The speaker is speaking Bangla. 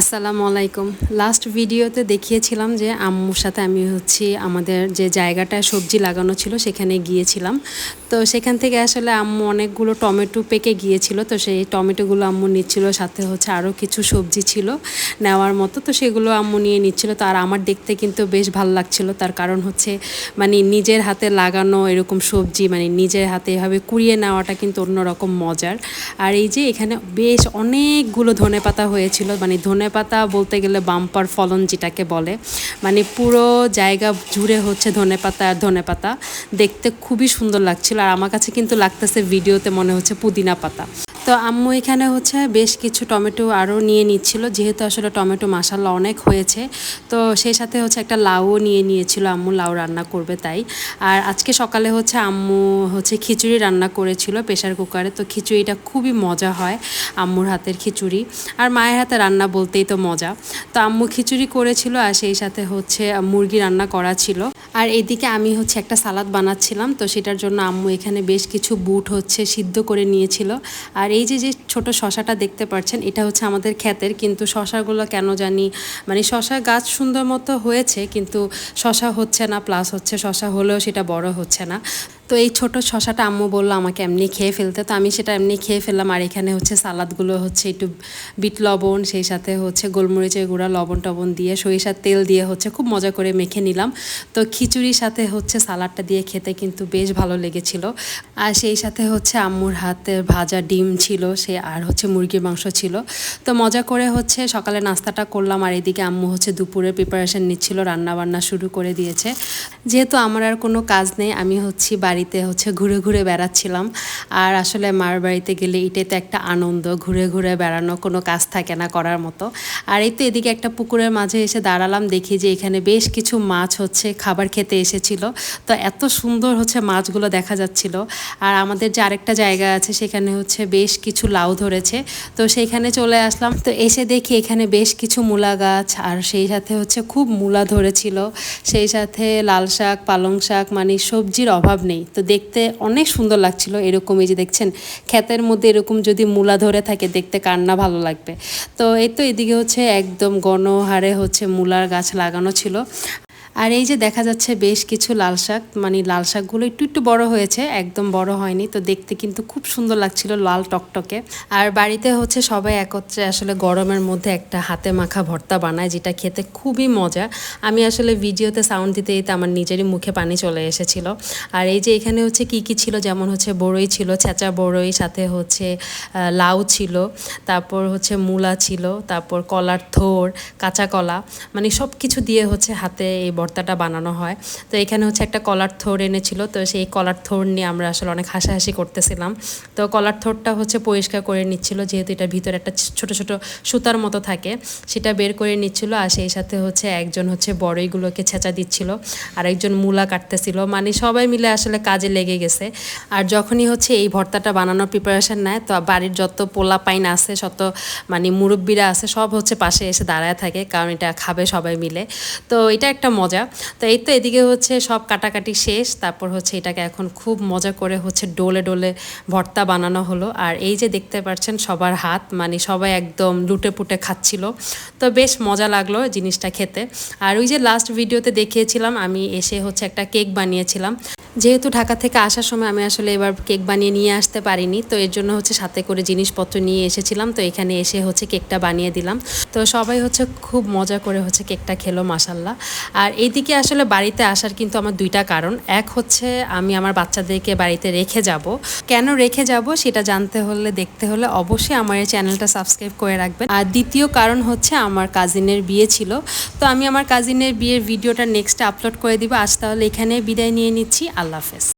আসসালামু আলাইকুম। লাস্ট ভিডিওতে দেখিয়েছিলাম যে আম্মুর সাথে আমি হচ্ছে আমাদের যে জায়গাটায় সবজি লাগানো ছিল, সেখানে গিয়েছিলাম। তো সেখান থেকে আসলে আম্মু অনেকগুলো টমেটো পেকে গিয়েছিল, তো সেই টমেটোগুলো আম্মু নিচ্ছিল, সাথে হচ্ছে আরও কিছু সবজি ছিল নেওয়ার মতো, তো সেগুলো আম্মু নিয়ে নিচ্ছিল। তো আর আমার দেখতে কিন্তু বেশ ভালো লাগছিল। তার কারণ হচ্ছে মানে নিজের হাতে লাগানো এরকম সবজি মানে নিজের হাতে এভাবে কুড়িয়ে নেওয়াটা কিন্তু অন্যরকম মজার। আর এই যে এখানে বেশ অনেকগুলো ধনে পাতা হয়েছিল মানে ধনে পাতা বলতে গেলে বাম্পার ফলন যেটাকে বলে মানে পুরো জায়গা জুড়ে হচ্ছে ধনে পাতা আর ধনে পাতা দেখতে খুবই সুন্দর লাগছিল আর আমার কাছে কিন্তু লাগতেছে ভিডিওতে মনে হচ্ছে পুদিনা পাতা। তো আম্মু এখানে হচ্ছে বেশ কিছু টমেটো আরও নিয়ে নিচ্ছিল, যেহেতু আসলে টমেটো মাসাল্লা অনেক হয়েছে। তো সেই সাথে হচ্ছে একটা লাউও নিয়ে নিয়েছিল, আম্মু লাউ রান্না করবে তাই। আর আজকে সকালে হচ্ছে আম্মু হচ্ছে খিচুড়ি রান্না করেছিল প্রেশার কুকারে, তো খিচুড়িটা খুবই মজা হয় আম্মুর হাতের খিচুড়ি। আর মায়ের হাতে রান্না বলতেই তো মজা। তো আম্মু খিচুড়ি করেছিল আর সেই সাথে হচ্ছে মুরগি রান্না করা ছিল। আর এদিকে আমি হচ্ছে একটা সালাদ বানাচ্ছিলাম, তো সেটার জন্য আম্মু এখানে বেশ কিছু বুট হচ্ছে সিদ্ধ করে নিয়েছিল। আর এই যে যে ছোট শশাটা দেখতে পাচ্ছেন এটা হচ্ছে আমাদের ক্ষেতের, কিন্তু শশাগুলো কেন জানি মানে শশা গাছ সুন্দর মতো হয়েছে, কিন্তু শশা হচ্ছে না প্লাস হচ্ছে শশা হলেও সেটা বড় হচ্ছে না। তো এই ছোট শশাটা আম্মু বলল, আমাকে এমনি খেয়ে ফেলতে। তো আমি সেটা এমনি খেয়ে ফেললাম। আর এখানে হচ্ছে সালাদগুলো হচ্ছে একটু বিট লবণ, সেই সাথে হচ্ছে গোলমরিচের গুঁড়া, লবণ টবণ দিয়ে, সরিষার তেল দিয়ে হচ্ছে খুব মজা করে মেখে নিলাম। তো খিচুড়ির সাথে হচ্ছে সালাডটা দিয়ে খেতে কিন্তু বেশ ভালো লেগেছিল। আর সেই সাথে হচ্ছে আম্মুর হাতে ভাজা ডিম ছিল, সে আর হচ্ছে মুরগির মাংস ছিল। তো মজা করে হচ্ছে সকালে নাস্তাটা করলাম। আর এদিকে আম্মু হচ্ছে দুপুরের প্রিপারেশন নিচ্ছিল রান্না বান্না শুরু করে দিয়েছে। যেহেতু আমার আর কোনো কাজ নেই, আমি হচ্ছি বাড়িতে হচ্ছে ঘুরে ঘুরে বেড়াচ্ছিলাম। আর আসলে মার বাড়িতে গেলে এটাই তো একটা আনন্দ, ঘুরে ঘুরে বেড়ানো, কোনো কাজ থাকে না করার মতো। আর এই তো এদিকে একটা পুকুরের মাঝে এসে দাঁড়ালাম, দেখি যে এখানে বেশ কিছু মাছ হচ্ছে, খাবার খেতে এসেছিল। তো এত সুন্দর হচ্ছে মাছগুলো দেখা যাচ্ছিল। আর আমাদের যে আরেকটা জায়গা আছে, সেখানে হচ্ছে বেশ কিছু লাউ ধরেছে। তো সেইখানে চলে আসলাম। তো এসে দেখি এখানে বেশ কিছু মূলা গাছ, আর সেই সাথে হচ্ছে খুব মূলা ধরেছিল। সেই সাথে লাল শাক, পালং শাক মানে সবজির অভাব নেই। তো দেখতে অনেক সুন্দর লাগছিল এরকম এই যে দেখছেন, ক্ষেতের মধ্যে এরকম যদি মূলা ধরে থাকে দেখতে কার না ভালো লাগবে। তো এই তো এদিকে হচ্ছে একদম গণহারে হচ্ছে মূলার গাছ লাগানো ছিল। আর এই যে দেখা যাচ্ছে বেশ কিছু লাল শাক মানে লাল শাকগুলো একটু একটু বড় হয়েছে, একদম বড় হয়নি, তো দেখতে কিন্তু খুব সুন্দর লাগছিল লাল টকটকে। আর বাড়িতে হচ্ছে সবাই একত্রে আসলে গরমের মধ্যে একটা হাতে মাখা ভর্তা বানায়, যেটা খেতে খুবই মজা। আমি আসলে ভিডিওতে সাউন্ড দিতে দিতে আমার নিজেরই মুখে পানি চলে এসেছিল। আর এই যে এখানে হচ্ছে কি কি ছিল, যেমন হচ্ছে বড়ই ছিল, ছেঁচা বড়ই, সাথে হচ্ছে লাউ ছিল, তারপর হচ্ছে মূলা ছিল, তারপর কলার থোর, কাঁচা কলা মানে সব কিছু দিয়ে হচ্ছে হাতে এই ভর্তাটা বানানো হয়। তো এখানে হচ্ছে একটা কলার থোর এনেছিল। তো সেই কলার থোর নিয়ে আমরা আসলে অনেক হাসাহাসি করতেছিলাম। তো কলার থোরটা হচ্ছে পরিষ্কার করে নিচ্ছিল, যেহেতু এটার ভিতরে একটা ছোট ছোট সুতার মতো থাকে, সেটা বের করে নিচ্ছিল। আর সেই সাথে হচ্ছে একজন হচ্ছে বড়ইগুলোকে ছেঁচা দিচ্ছিল। আর একজন মূলা কাটতেছিল। মানে সবাই মিলে আসলে কাজে লেগে গেছে। আর যখনই হচ্ছে এই ভর্তাটা বানানোর প্রিপারেশন নেয়, তো বাড়ির যত পোলা পাইন আছে, শত মানে মুরব্বীরা আছে, সব হচ্ছে পাশে এসে দাঁড়ায় থাকে, কারণ এটা খাবে সবাই মিলে। তো এটা একটা তো এই তো এদিকে হচ্ছে সব কাটাকাটি শেষ, তারপর হচ্ছে এটাকে এখন খুব মজা করে হচ্ছে ডোলে ডোলে ভর্তা বানানো হলো। আর এই যে দেখতে পাচ্ছেন সবার হাত মানে সবাই একদম লুটে পুটে খাচ্ছিল। তো বেশ মজা লাগল জিনিসটা খেতে। আর ওই যে লাস্ট ভিডিওতে দেখিয়েছিলাম, আমি এসে হচ্ছে একটা কেক বানিয়েছিলাম। যেহেতু ঢাকা থেকে আসার সময় আমি আসলে এবার কেক বানিয়ে নিয়ে আসতে পারিনি, তো এর জন্য হচ্ছে সাথে করে জিনিসপত্র নিয়ে এসেছিলাম, তো এখানে এসে হচ্ছে কেকটা বানিয়ে দিলাম। তো সবাই হচ্ছে খুব মজা করে হচ্ছে কেকটা খেলো মাসাল্লাহ আর এইদিকে আসলে বাড়িতে আসার কিন্তু আমার দুইটা কারণ। এক হচ্ছে আমি আমার বাচ্চাদেরকে বাড়িতে রেখে যাব। কেন রেখে যাব সেটা জানতে হলে, দেখতে হলে অবশ্যই আমার এই চ্যানেলটা সাবস্ক্রাইব করে রাখবেন। আর দ্বিতীয় কারণ হচ্ছে আমার কাজিনের বিয়ে ছিল, তো আমি আমার কাজিনের বিয়ের ভিডিওটা নেক্সট আপলোড করে দিব। আজ তাহলে এখানে বিদায় নিয়ে নিচ্ছি। আল্লাহ হাফেজ